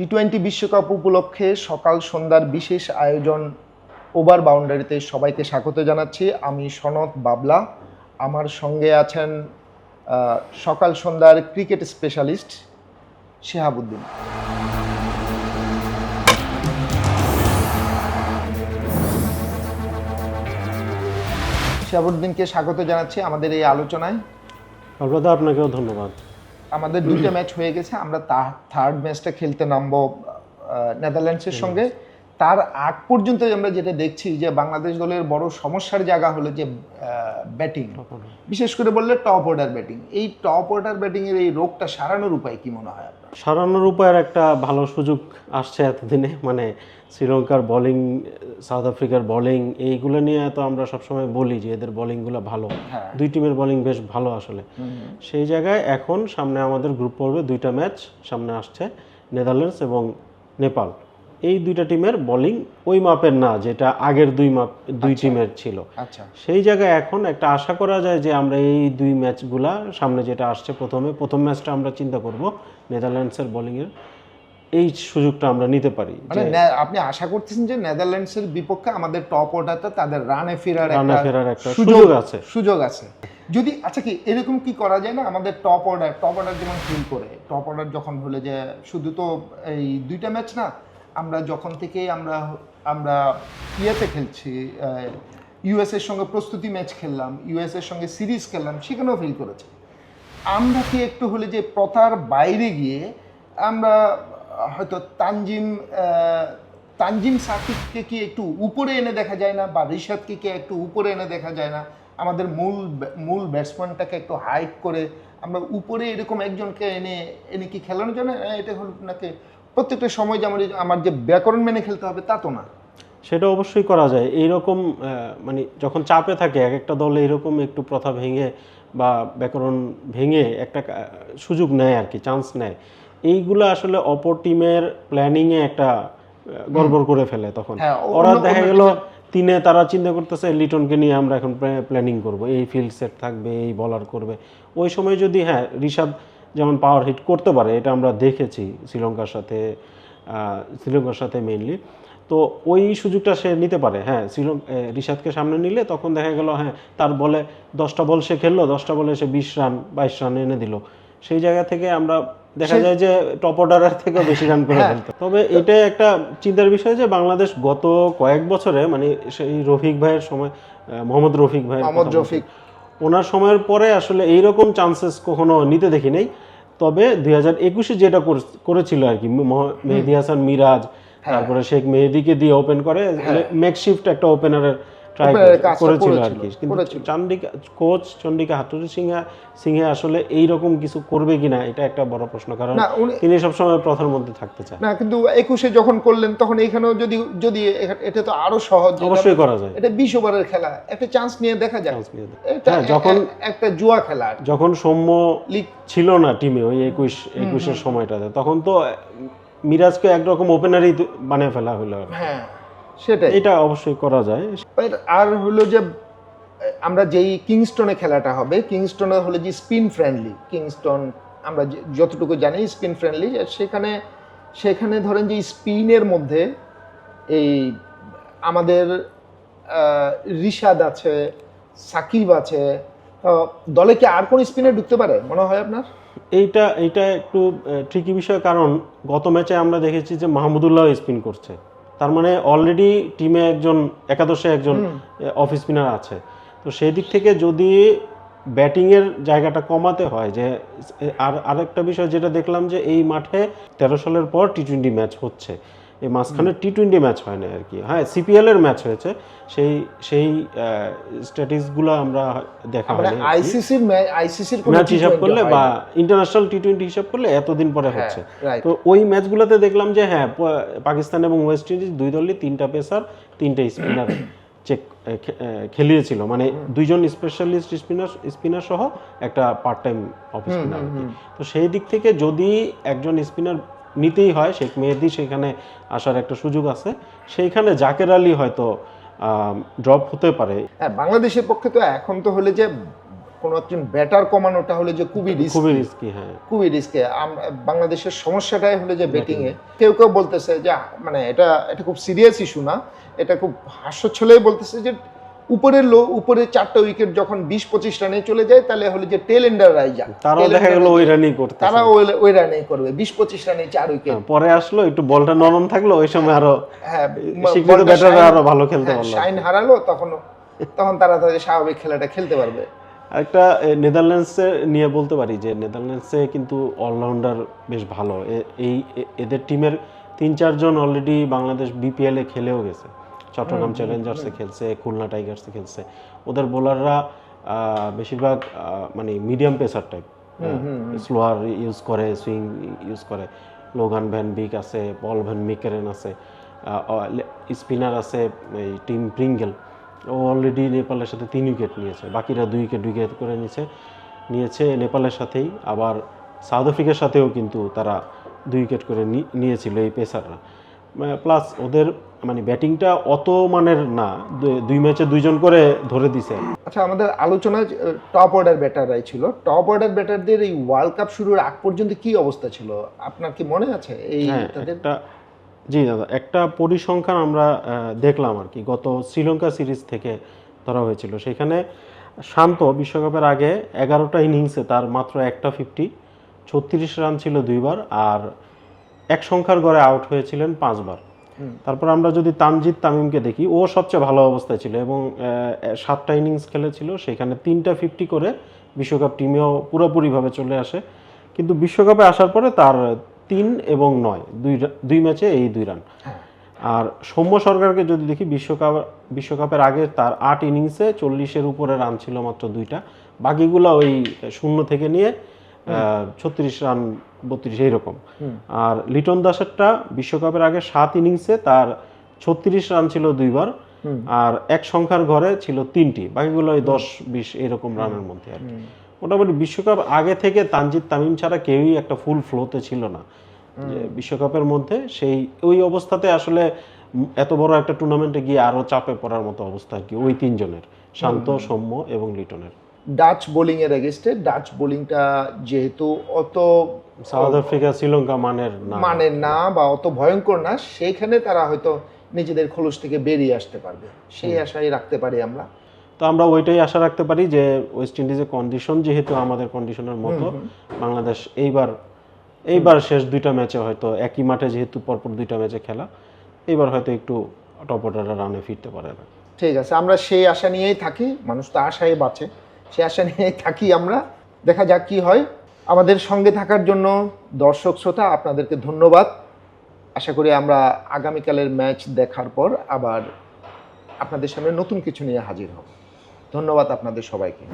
T twenty বিশ্বকাপ উপলক্ষে সকাল সন্ধ্যার বিশেষ আয়োজন ওভার বাউন্ডারিতে সবাইকে স্বাগত জানাচ্ছি। আমি সনৎ বাবলা। আমার সঙ্গে আছেন সকাল সন্ধ্যার ক্রিকেট স্পেশালিস্ট শেহাবুদ্দিন। শেহাবুদ্দিনকে স্বাগত জানাচ্ছি আমাদের এই আলোচনায়। আপনাকেও ধন্যবাদ। আমাদের দুটো ম্যাচ হয়ে গেছে আমরা থার্ড ম্যাচটা খেলতে নামবো নেদারল্যান্ডসের সঙ্গে। তার আগ পর্যন্ত আমরা যেটা দেখছি যে বাংলাদেশ দলের বড় সমস্যার জায়গা হলো যে ব্যাটিং বিশেষ করে বললে টপ অর্ডার ব্যাটিং এই টপ অর্ডার ব্যাটিং এর এই রোগটা সারানোর উপায় কি মনে হয় আপনার? সারানোর উপায়ের একটা ভালো সুযোগ আসছে এতদিনে মানে শ্রীলঙ্কার বোলিং সাউথ আফ্রিকার বোলিং এইগুলো নিয়ে তো আমরা সবসময় বলি যে এদের বোলিংগুলো ভালো। হ্যাঁ। দুই টিমের বোলিং বেশ ভালো আসলে। সেই জায়গায় এখন সামনে আমাদের গ্রুপ পর্বে দুইটা ম্যাচ সামনে আসছে নেদারল্যান্ডস এবং নেপাল এই দুইটা টিমের বোলিং ওই মাপের না যেটা আগের দুই মাপ দুই টিমের ছিল। আচ্ছা। সেই জায়গায় এখন একটা আশা করা যায় যে আমরা এই দুই ম্যাচগুলা সামনে যেটা আসছে প্রথমে প্রথম ম্যাচটা আমরা চিন্তা করব নেদারল্যান্ডসের বোলিংয়ের এই সুযোগটা আমরা নিতে পারি মানে আপনি আশা করতেছেন যে নেদারল্যান্ডসের বিপক্ষে আমাদের টপ অর্ডারটা তাদের রানে ফেরার রানে ফেরার একটা সুযোগ আছে। সুযোগ আছে। যদি আচ্ছা কি এরকম কি করা যায় না? আমাদের টপ অর্ডার টপ অর্ডার যেমন ফিল করে টপ অর্ডার যখন হলে যে শুধু তো এই দুইটা ম্যাচ না আমরা যখন থেকে আমরা আমরা ইয়েতে খেলছি ইউএসের সঙ্গে প্রস্তুতি ম্যাচ খেললাম ইউএসের সঙ্গে সিরিজ খেললাম, সেখানেও ফিল করেছে। আমরা কি একটু হলে যে প্রথার বাইরে গিয়ে আমরা হয়তো তানজিম তানজিম সাকিবকে কি একটু উপরে এনে দেখা যায় না বা রিশাদকে কি একটু উপরে এনে দেখা যায় না? আমাদের মূল মূল ব্যাটসম্যানটাকে একটু হাইট করে আমরা উপরে এরকম একজনকে এনে এনে কি খেলানো যায় না? এটা হলো নাকি প্রত্যেকটা সময় যে আমার আমার যে ব্যাকরণ মেনে খেলতে হবে তা তো না। সেটা অবশ্যই করা যায়। এইরকম মানে যখন চাপে থাকে এক একটা দল এইরকম একটু প্রথা ভেঙে বা ব্যাকরণ ভেঙে একটা সুযোগ নেয় আর কি চান্স নেয়। এইগুলো আসলে অপর টিমের প্ল্যানিংয়ে একটা গড়বড় করে ফেলে তখন। হ্যাঁ, ওরা দেখা গেল তিনে তারা চিন্তা করতেছে লিটনকে নিয়ে আমরা এখন প্ল্যানিং করব। এই ফিল্ড সেট থাকবে এই বলার করবে। ওই সময় যদি হ্যাঁ ঋষাদ যেমন পাওয়ার হিট করতে পারে এটা আমরা দেখেছি শ্রীলঙ্কার সাথে শ্রীলঙ্কার সাথে মেইনলি তো ওই সুযোগটা সে নিতে পারে হ্যাঁ শ্রীলঙ্কা ঋষাদকে সামনে নিলে তখন দেখা গেল হ্যাঁ তার বলে দশটা বল সে খেললো দশটা বলে সে বিশ রান বাইশ রান এনে দিল। সেই জায়গা থেকে আমরা দেখা যায় যে টপ অর্ডারের থেকে বেশি রান করে হ্যাঁ। ফেলতে। তবে এটা একটা চিন্তার বিষয় যে বাংলাদেশ গত কয়েক বছরে মানে সেই রফিক ভাইয়ের সময় মোহাম্মদ রফিক ভাই মোহাম্মদ রফিক। ওনার সময়ের পরে আসলে এইরকম চান্সেস কখনো নিতে দেখি নাই। তবে দুই হাজার একুশে যেটা কর- করেছিল আর কি মহ- মেহেদি হাসান মিরাজ হ্যাঁ। তারপরে শেখ মেহেদিকে দিয়ে ওপেন করে মেকশিফট একটা ওপেনারের ট্রাই করেছিল আর কি। কিন্তু। চান্ডিকা কোচ চন্ডিকা হাতুরি সিংহা সিংহে আসলে এইরকম কিছু করবে কিনা এটা একটা বড় প্রশ্ন কারণ তিনি সবসময় প্রথার মধ্যে থাকতে চান। না কিন্তু একুশে যখন করলেন তখন এখানেও যদি যদি এটা তো আরও সহজ অবশ্যই করা যায়। এটা বিশ ওভারের খেলা একটা চান্স নিয়ে দেখা যায় হ্যাঁ, যখন- একটা জুয়া খেলা যখন সৌম্য লিগ ছিল না টিমে ওই একুশ একুশের সময়টাতে তখন তো মিরাজকে একরকম ওপেনারই বানিয়ে ফেলা হলো। হ্যাঁ। সেটাই। এটা অবশ্যই করা যায়। আর হলো যে আমরা যেই কিংস্টনে খেলাটা হবে কিংস্টনে হলো যে স্পিন ফ্রেন্ডলি। কিংস্টন আমরা যতটুকু জানি স্পিন ফ্রেন্ডলি সেখানে সেখানে ধরেন যে স্পিনের মধ্যে এই আমাদের রিশাদ আছে সাকিব আছে দলে কি আর কোন স্পিনে ঢুকতে পারে মনে হয় আপনার? এইটা এইটা একটু ট্রিকি বিষয় কারণ গত ম্যাচে আমরা দেখেছি যে মাহমুদুল্লাহ স্পিন করছে। তার মানে অলরেডি টিমে একজন একাদশে একজন অফিস স্পিনার আছে। তো সেই দিক থেকে যদি ব্যাটিংয়ের জায়গাটা কমাতে হয় যে আর আরেকটা বিষয় যেটা দেখলাম যে এই মাঠে তেরো সালের পর টি টোয়েন্টি ম্যাচ হচ্ছে। এই মাঝখানে টি টোয়েন্টি ম্যাচ হয় না আর কি। হ্যাঁ সিপিএল এর ম্যাচ হয়েছে। সেই সেই স্ট্যাটিসগুলো আমরা দেখা মানে কি। আইসিসির আইসিসির ম্যাচ হিসাব করলে বা ইন্টারন্যাশনাল টি টোয়েন্টি হিসাব করলে এতদিন পরে হচ্ছে। তো ওই ম্যাচগুলোতে দেখলাম যে হ্যাঁ পাকিস্তান এবং ওয়েস্ট ইন্ডিজ দুই দলই তিনটা পেসার তিনটা স্পিনার চেক খেলিয়েছিল। মানে দুইজন স্পেশালিস্ট স্পিনার স্পিনার সহ একটা পার্ট টাইম অফ স্পিনার তো সেই দিক থেকে যদি একজন স্পিনার নিতেই হয় শেখ মেহেদি সেখানে আসার একটা সুযোগ আছে। সেইখানে জাকের আলী হয়তো ড্রপ হতে পারে। হ্যাঁ বাংলাদেশের পক্ষে তো এখন তো হলে যে কোনো একজন ব্যাটার কমানোটা হলে যে খুবই রিস্ক খুবই রিস্কি হ্যাঁ। খুবই রিস্কে বাংলাদেশের সমস্যাটাই হলো যে ব্যাটিং এ কেউ কেউ বলতেছে যে মানে এটা এটা খুব সিরিয়াস ইস্যু না। এটা খুব হাস্যচ্ছলেই বলতেছে যে উপরের লো উপরে চারটা উইকেট যখন বিশ পঁচিশ রানে চলে যায় তাহলে হলে যে টেল এন্ডাররাই যাক তারাও Tail দেখা গেল ওই রানই করতে তারা ওই রানেই করবে বিশ পঁচিশ রানে চার উইকেট পরে আসলো একটু বলটা নরম থাকল ওই সময় আরও হ্যাঁ ব্যাটাররা আরও ভালো খেলতে পারল। শাইন হারালো তখন তখন তারা তাদের স্বাভাবিক খেলাটা খেলতে পারবে। একটা নেদারল্যান্ডসে নিয়ে বলতে পারি যে নেদারল্যান্ডসে কিন্তু অলরাউন্ডার বেশ ভালো। এই এদের টিমের তিন চারজন অলরেডি বাংলাদেশ বিপিএল এ খেলেও গেছে। চট্টগ্রাম চ্যালেঞ্জার্সে খেলছে খুলনা টাইগার্সে খেলছে। ওদের বোলাররা বেশিরভাগ মানে medium pacer type slower use করে সুইং ইউজ করে। লোগান ভ্যান বিক আছে পল ভ্যান মিকেরেন আছে স্পিনার আছে এই টিম প্রিঙ্গেল ও অলরেডি নেপালের সাথে তিন উইকেট নিয়েছে। বাকিরা দুই উইকেট উইকেট করে নিয়েছে নিয়েছে নেপালের সাথেই। আবার সাউথ আফ্রিকার সাথেও কিন্তু তারা দুই উইকেট করে নিয়েছিল এই পেসাররা প্লাস ওদের মানে ব্যাটিংটা অত মানের না দুই ম্যাচে দুইজন করে ধরে দিছে। আচ্ছা আমাদের আলোচনায় টপ অর্ডার ব্যাটাররাই ছিল। টপ অর্ডার ব্যাটারদের এই ওয়ার্ল্ড কাপ শুরুর আগ পর্যন্ত কি অবস্থা ছিল? আপনার কি মনে আছে এই হ্যাঁ তাদের? জি দাদা একটা পরিসংখ্যান আমরা দেখলাম আর কি। গত শ্রীলঙ্কা সিরিজ থেকে ধরা হয়েছিল। সেখানে শান্ত বিশ্বকাপের আগে এগারোটা ইনিংসে তার মাত্র একটা ফিফটি ছত্রিশ রান ছিল দুইবার আর এক সংখ্যার গড়ে আউট হয়েছিলেন পাঁচবার। তারপর আমরা যদি তানজিদ তামিমকে দেখি, ও সবচেয়ে ভালো অবস্থায় ছিল এবং সাতটা ইনিংস খেলেছিল, সেখানে তিনটা ফিফটি করে বিশ্বকাপ টিমেও পুরোপুরিভাবে চলে আসে। কিন্তু বিশ্বকাপে আসার পরে তার তিন এবং নয়, দুই দুই ম্যাচে এই দুই রান। আর সৌম্য সরকারকে যদি দেখি, বিশ্বকাপ, বিশ্বকাপের আগে তার আট ইনিংসে চল্লিশের উপরে রান ছিল মাত্র দুইটা। বাকিগুলো ওই শূন্য থেকে নিয়ে ছত্রিশ রান বত্রিশ এইরকম। আর লিটন দাসেরটা বিশ্বকাপের আগে সাত ইনিংসে তার ছত্রিশ রান ছিল দুইবার। আর এক সংখ্যার ঘরে ছিল তিনটি। বাকিগুলো ওই দশ বিশ এরকম রানের মধ্যে আর কি। মোটামুটি বিশ্বকাপ আগে থেকে তানজিদ তামিম ছাড়া কেউই একটা ফুল ফ্লোতে ছিল না। যে বিশ্বকাপের মধ্যে সেই ওই অবস্থাতে আসলে এত বড় একটা টুর্নামেন্টে গিয়ে আরও চাপে পড়ার মতো অবস্থা আর কি ওই তিনজনের শান্ত সৌম্য এবং লিটনের। ডাচ বোলিং এর এগেস্টে ডাচ বোলিংটা যেহেতু অত সাউথ আফ্রিকা শ্রীলঙ্কা মানের না। মানে না বা অত ভয়ঙ্কর না সেইখানে তারা হয়তো নিজেদের খোলস থেকে বেরিয়ে আসতে পারবে। সেই আশাই রাখতে পারি আমরা। তো আমরা ওইটাই আশা রাখতে পারি যে ওয়েস্ট ইন্ডিজের কন্ডিশন যেহেতু আমাদের কন্ডিশনের মতো বাংলাদেশ এইবার এইবার শেষ দুইটা ম্যাচে হয়তো একই মাঠে যেহেতু পরপর দুইটা ম্যাচে খেলা এইবার হয়তো একটু টপ অর্ডারে রানে ফিরতে পারে না ঠিক আছে আমরা সেই আশা নিয়েই থাকি মানুষ তো আশাই বাঁচে। সেই আশা নিয়ে থাকি আমরা। দেখা যাক কি হয়। আমাদের সঙ্গে থাকার জন্য দর্শক, শ্রোতা, আপনাদেরকে ধন্যবাদ। আশা করি আমরা আগামীকালের ম্যাচ দেখার পর আবার আপনাদের সামনে নতুন কিছু নিয়ে হাজির হব। ধন্যবাদ আপনাদের সবাইকে।